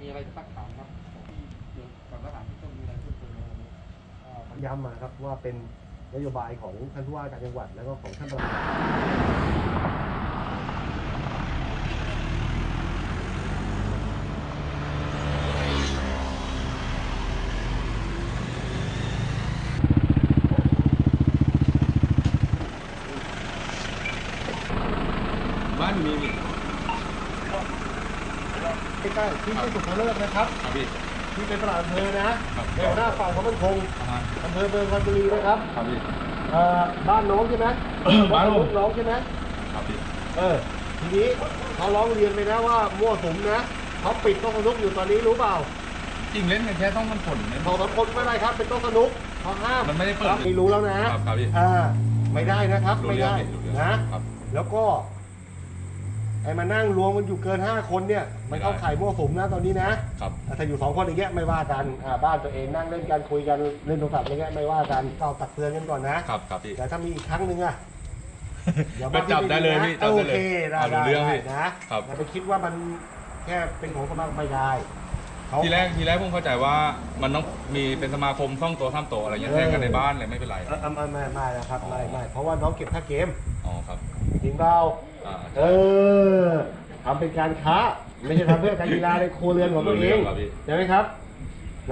มีอะไรจะซักถามครับเกี่ยวกับสถานที่ต้องมีอะไรเพิ่มเติมไหมวันนี้ย้ำมาครับว่าเป็นนโยบายของท่านผู้ว่าการจังหวัดแล้วก็ของท่านประหลัดบ้านมีมี ใกล้ๆที่ที่สุขเลิกนะครับครับพี่ที่เป็นประหลัดอำเภอนะครับเดี๋ยวหน้าฝั่งของมันคงอ่าฮะอำเภอเมืองพันบุรีนะครับครับพี่เอ่อบ้านน้องใช่ไหมบ้านผมน้องใช่ไหมครับพี่เออทีนี้เขาร้องเรียนไปนะว่ามั่วสุมนะเขาปิดโต๊ะสนุกอยู่ตอนนี้รู้เปล่า จริงเล่นกันแค่ต้องมันผลเนี่ยสองสามคนไม่ได้ครับ เป็นโต๊ะสนุกเขาห้ามมันไม่ได้เปิดครับรู้แล้วนะครับครับพี่อ่าไม่ได้นะครับรู้ไม่เรื่องได้พี่รู้เรื่องนะครับแล้วก็ไอ้มานั่งรวมกันอยู่เกินห้าคนเนี่ยมันเข้าไม่ได้ข่ายมั่วสุมนะตอนนี้นะครับถ้าอยู่สองคนอย่างเงี้ยไม่ว่ากันอ่าบ้านตัวเองนั่งเล่นกันคุยกันเล่นโทรศัพท์อะไรเงี้ยไม่ว่ากันเราตักเตือนกันก่อนนะครับครับพี่แต่ถ้ามีอีกครั้งหนึ่งอะอย่าไปจับได้เลยพี่จับโอได้เลยเคได้อ่ารู้ได้เรื่องพี่ได้นะครับอย่าไปคิดว่ามันแค่เป็นของสมาคมไม่ได้เขาทีแรกทีแรกผมเข้าใจว่ามันต้องมีเป็นสมาคมซ่องโตวท่ามโตวอะไรอย่างเงี้ยเออแทงกันในบ้านเลยไม่เป็นไรเออไม่ไม่ไม่นะครับไม่ไม่เพราะว่าน้องเก็บค่าเกมอ๋อครับ จริงเปล่าอ่าเออทำเป็นการค้า ไม่ใช่ทำเพื่อการกีฬาในครัวเรือนของตัวเองรู้เรื่องครับพี่ ใช่ไหมครับ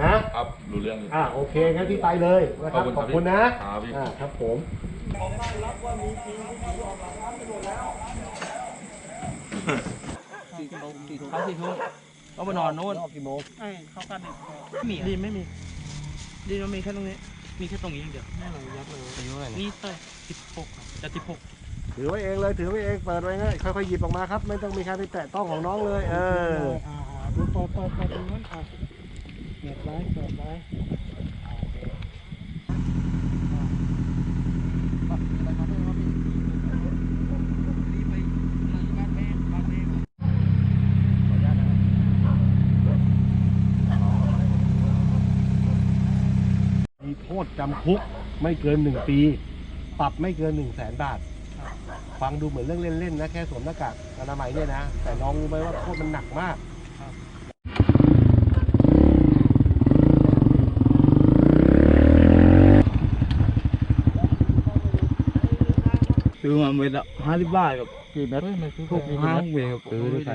นะ ครับรู้เรื่องอยู่อ่าโอเคงั้นพี่ไปเลยนะครับขอบคุณขอบคุณนะครับพี่ อ่าครับผมเขาสี่ทุ่มเขาไปนอนนู่นกี่โมงไอ้เขากันไม่มีดีไม่มีดีมันมีแค่ตรงนี้ มีแค่ตรงนี้อย่างเดียวไม่หรอยักเลยอายุอะไรนี่เต้ยสิบหกจะสิบหก ถือไว้เองเลยถือไว้เองเปิดไว้ง่ายค่อยๆหยิบออกมาครับ ไม่ต้องมีใครไปแตะต้องของน้องเลย เออดูเปิดเปิดเปิดตรงนั้นอะเก็บไว้เก็บไว้มีโทษจำคุกไม่เกินหนึ่งปี ปรับไม่เกินหนึ่งแสนบาท ฟังดูเหมือนเรื่องเล่นๆนะแค่สวมหน้ากากอนามัยเนี่ยนะ แต่น้องรู้ไหมว่าโทษมันหนักมากซื้อมาเม็ดละห้าสิบบาทครับกี่เม็ดถูกห้าเม็ดครับ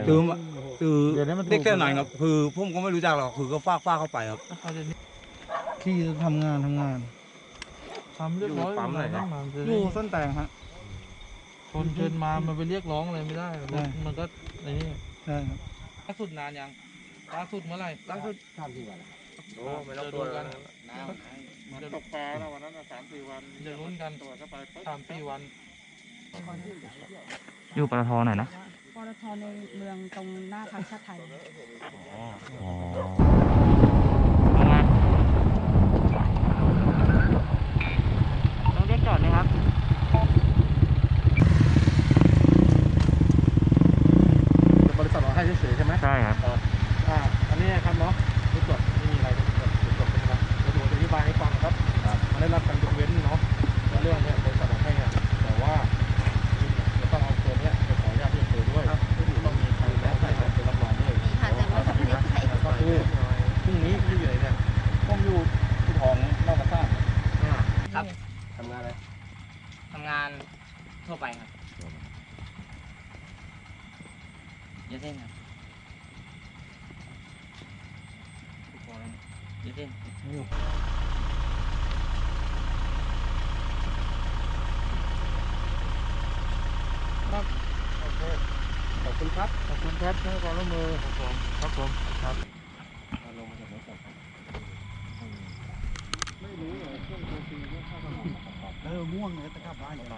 ซื้อมาซื้อเด็กแค่ไหนครับคือผมก็ไม่รู้จักหรอกคือก็ฟากฟากเข้าไปครับที่ทำงานทำงานทำเรียบร้อยปั๊มไหนนะมาจะอได้ยู่ส้นแตงฮะ คนเชิญมามันไปเรียกร้องอะไรไม่ได้รถใช่มันก็ในนี่ใช่ครับล่าสุดนานยังล่าสุดเมื่อไหร่ล่าสุดสามสี่วันโอ้ไม่ต้องตัวกันมันตกปลาแล้ววันนั้นสามสี่วันเดี๋ยวลุ้นกันตัวเข้าไปปุ๊บสามสี่วัน อยู่ปตทไหนนะปตทในเมืองตรงหน้าพักชาติไทย อ๋อเอามาต้องเรียกจอดไหมครับ บริษัทเราให้เฉยๆใช่ไหม ใช่ครับ อ่า อันนี้ครับเนาะไม่จดไม่มีอะไรไม่จดไม่จดนะครับเดี๋ยวผมจะอธิบายให้ฟังครับมัน ได้รับการยกเว้นเนาะเรื่องเนี้ยบริษัทเราให้เนี่ยแต่ว่าจริงๆเนี่ยจะต้องเอาตัวเนี้ยไปขออนุญาตที่อำเภอด้วยต้องมีใครแนะใส่ไปรับรองด้วยมีค่ะแต่ว่าไม่ได้ใส่ก็คือพรุ่งนี้พี่อยู่ไหนเนี่ยผมอยู่ที่ของนอกกระซ่าครับทำงานอะไรทำงานทั่วไปครับเยอะเส้นครับเยอะเส้น โอเค ขอบคุณครับ ขอบคุณครับให้ความร่วมมือครับผมครับผมครับลงมาจากรถก่อนครับไม่รู้เลยช่วงโควิดเนี่ยเข้ามาเออม่วงเลยแต่กลับบ้านอย่างไร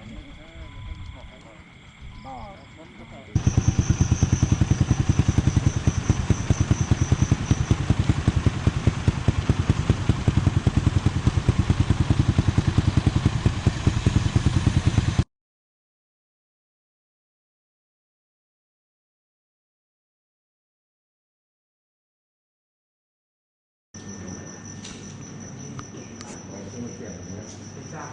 จ้ะ